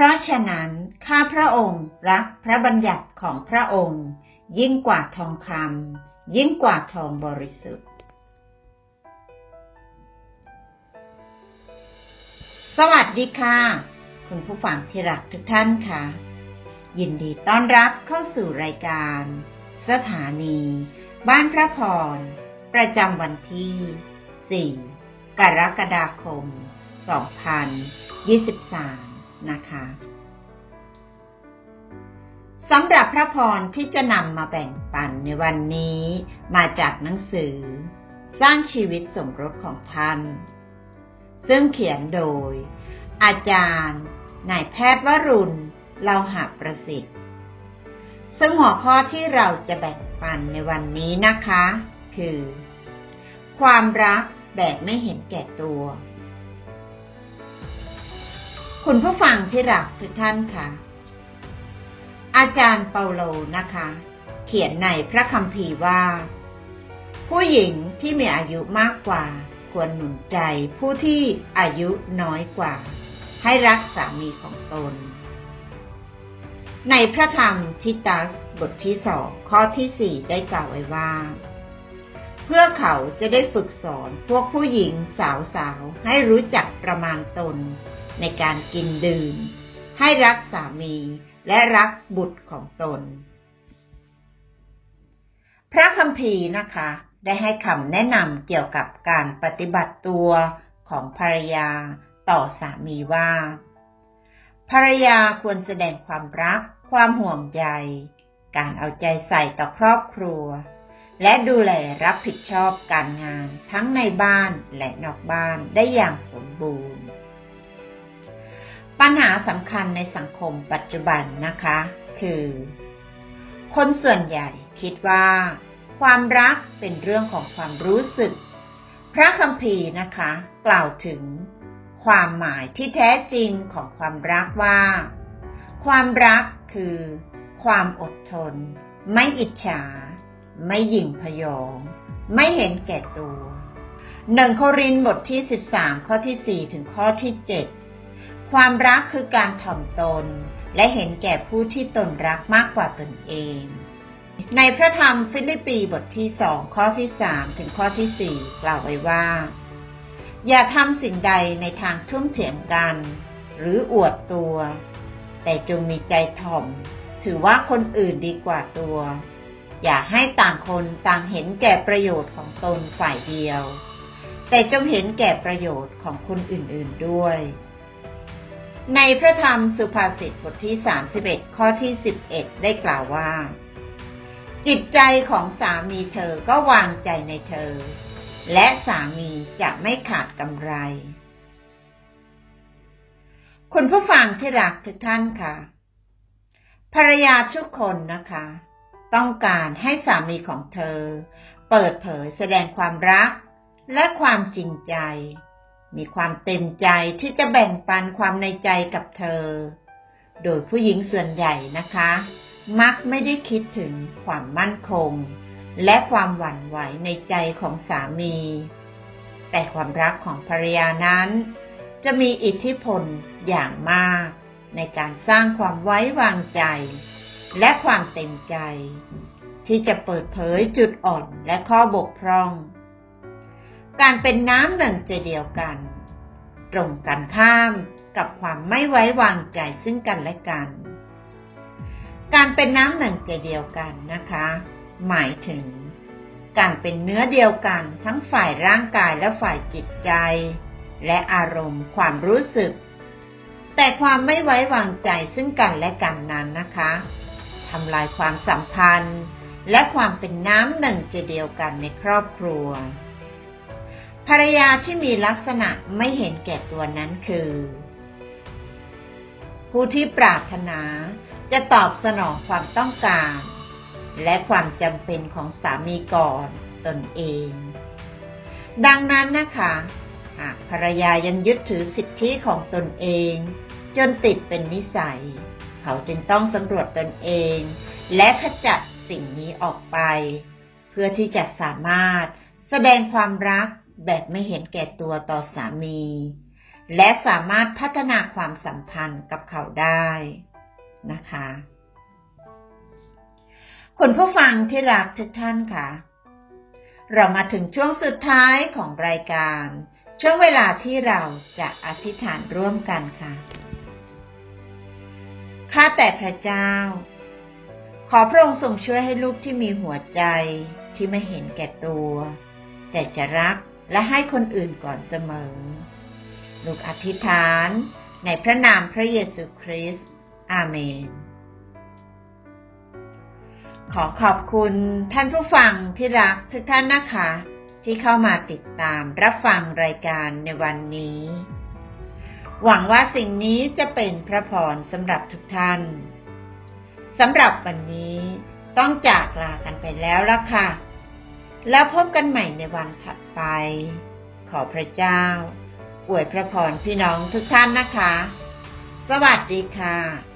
พราะฉะนั้นข้าพระองค์รักพระบัญญัติของพระองค์ ยิ่งกว่าทองคำยิ่งกว่าทองบริสุทธิ์ สวัสดีค่ะ คุณผู้ฟังที่รักทุกท่านค่ะ ยินดีต้อนรับเข้าสู่รายการ สถานี บ้านพระพร ประจำวันที่ 4 กรกฎาคม2023 นะคะสำหรับพระพรที่จะนำมาแบ่งปันในวันนี้มาจากหนังสือ สร้างชีวิตสมรสของท่าน ซึ่งเขียนโดย อาจารย์นายแพทย์วรุณเลาหะประสิทธิ์ ซึ่งหัวข้อที่เราจะแบ่งปันในวันนี้นะคะ คือ ความรักแบบไม่เห็นแก่ตัว คุณผู้ฟังที่รักทุกท่านค่ะ อาจารย์เปาโลนะคะ เขียนในพระคัมภีร์ว่า ผู้หญิงที่มีอายุมากกว่า ควรหนุนใจผู้ที่อายุน้อยกว่า ให้รักสามีของตน ในพระธรรมทิตัสบทที่สองข้อที่สี่ได้กล่าวไว้ว่าเพื่อเขาจะได้ฝึกสอนพวกผู้หญิงสาวๆให้รู้จักประมาณตน ในการกินดื่ม ให้รักสามีและรักบุตรของตน พระคัมภีร์นะคะ ได้ให้คำแนะนำเกี่ยวกับการปฏิบัติตัวของภรรยาต่อสามีว่า ภรรยาควรแสดงความรัก ความห่วงใย การเอาใจใส่ต่อครอบครัว และดูแลรับผิดชอบการงานทั้งในบ้านและนอกบ้านได้อย่างสมบูรณ์ ปัญหาสำคัญในสังคมปัจจุบันนะคะ คือ คนส่วนใหญ่คิดว่า ความรักเป็นเรื่องของความรู้สึก พระคัมภีร์นะคะ กล่าวถึง ความหมายที่แท้จริงของความรักว่า ความรักคือ ความอดทน ไม่อิจฉา ไม่หยิ่งพยอง ไม่เห็นแก่ตัวหนึ่งโครินธ์บทที่ 13 ข้อที่ 4 ถึงข้อที่ 7 ความรักคือการถ่อมตน และเห็นแก่ผู้ที่ตนรักมากกว่าตนเอง ในพระธรรมฟิลิปปีบทที่สองข้อที่สามถึงข้อที่สี่กล่าวไว้ว่า อย่าทำสิ่งใดในทางทุ่มเถียงกัน หรืออวดตัว แต่จงมีใจถ่อม ถือว่าคนอื่นดีกว่าตัว อย่าให้ต่างคนต่างเห็นแก่ประโยชน์ของตนฝ่ายเดียว แต่จงเห็นแก่ประโยชน์ของคนอื่นๆด้วย ในพระธรรมสุภาษิตบทที่ 31 ข้อที่ 11 ได้กล่าวว่า จิตใจของสามีเธอก็วางใจในเธอ และสามีจะไม่ขาดกำไร คุณผู้ฟังที่รักทุกท่านค่ะ ภรรยาทุกคนนะคะ ต้องการให้สามีของเธอ เปิดเผยแสดงความรักและความจริงใจ มีความเต็มใจที่จะแบ่งปันความในใจกับเธอ โดยผู้หญิงส่วนใหญ่นะคะ มักไม่ได้คิดถึงความมั่นคง และความหวั่นไหวในใจของสามี แต่ความรักของภรรยานั้น จะมีอิทธิพลอย่างมาก ในการสร้างความไว้วางใจ และความเต็มใจ ที่จะเปิดเผยจุดอ่อนและข้อบกพร่อง การเป็นน้ำหนึ่งใจเดียวกัน ตรงกันข้ามกับความไม่ไว้วางใจซึ่งกันและกัน การเป็นน้ำหนึ่งใจเดียวกันนะคะ หมายถึง การเป็นเนื้อเดียวกันทั้งฝ่ายร่างกายและฝ่ายจิตใจ และอารมณ์ความรู้สึก แต่ความไม่ไว้วางใจซึ่งกันและกันนั้นนะคะทำลายความสัมพันธ์ และความเป็นน้ำหนึ่งใจเดียวกันในครอบครัว ภรรยาที่มีลักษณะไม่เห็นแก่ตัวนั้นคือ ผู้ที่ปรารถนาจะตอบสนองความต้องการ และความจำเป็นของสามีก่อนตนเอง ดังนั้นนะคะ หากภรรยายังยึดถือสิทธิของตนเอง จนติดเป็นนิสัย เขาจึงต้องสำรวจตนเอง และขจัดสิ่งนี้ออกไป เพื่อที่จะสามารถแสดงความรัก แบบไม่เห็นแก่ตัวต่อสามี และสามารถพัฒนาความสัมพันธ์กับเขาได้นะคะคุณผู้ฟังที่รักทุกท่านค่ะ เรามาถึงช่วงสุดท้ายของรายการ ช่วงเวลาที่เราจะอธิษฐานร่วมกันค่ะ ข้าแต่พระเจ้า ขอพระองค์ทรงช่วยให้ลูกที่มีหัวใจที่ไม่เห็นแก่ตัว แต่จะรัก และให้คนอื่นก่อนเสมอ ลูกอธิษฐานในพระนามพระเยซูคริสต์ อาเมน ขอขอบคุณท่านผู้ฟังที่รักทุกท่านนะคะ ที่เข้ามาติดตามรับฟังรายการในวันนี้ หวังว่าสิ่งนี้จะเป็นพระพรสำหรับทุกท่านสำหรับวันนี้ต้องจากลากันไปแล้วละค่ะ แล้วพบกันใหม่ในวันถัดไป ขอพระเจ้า อวยพระพรพี่น้องทุกท่านนะคะ สวัสดีค่ะ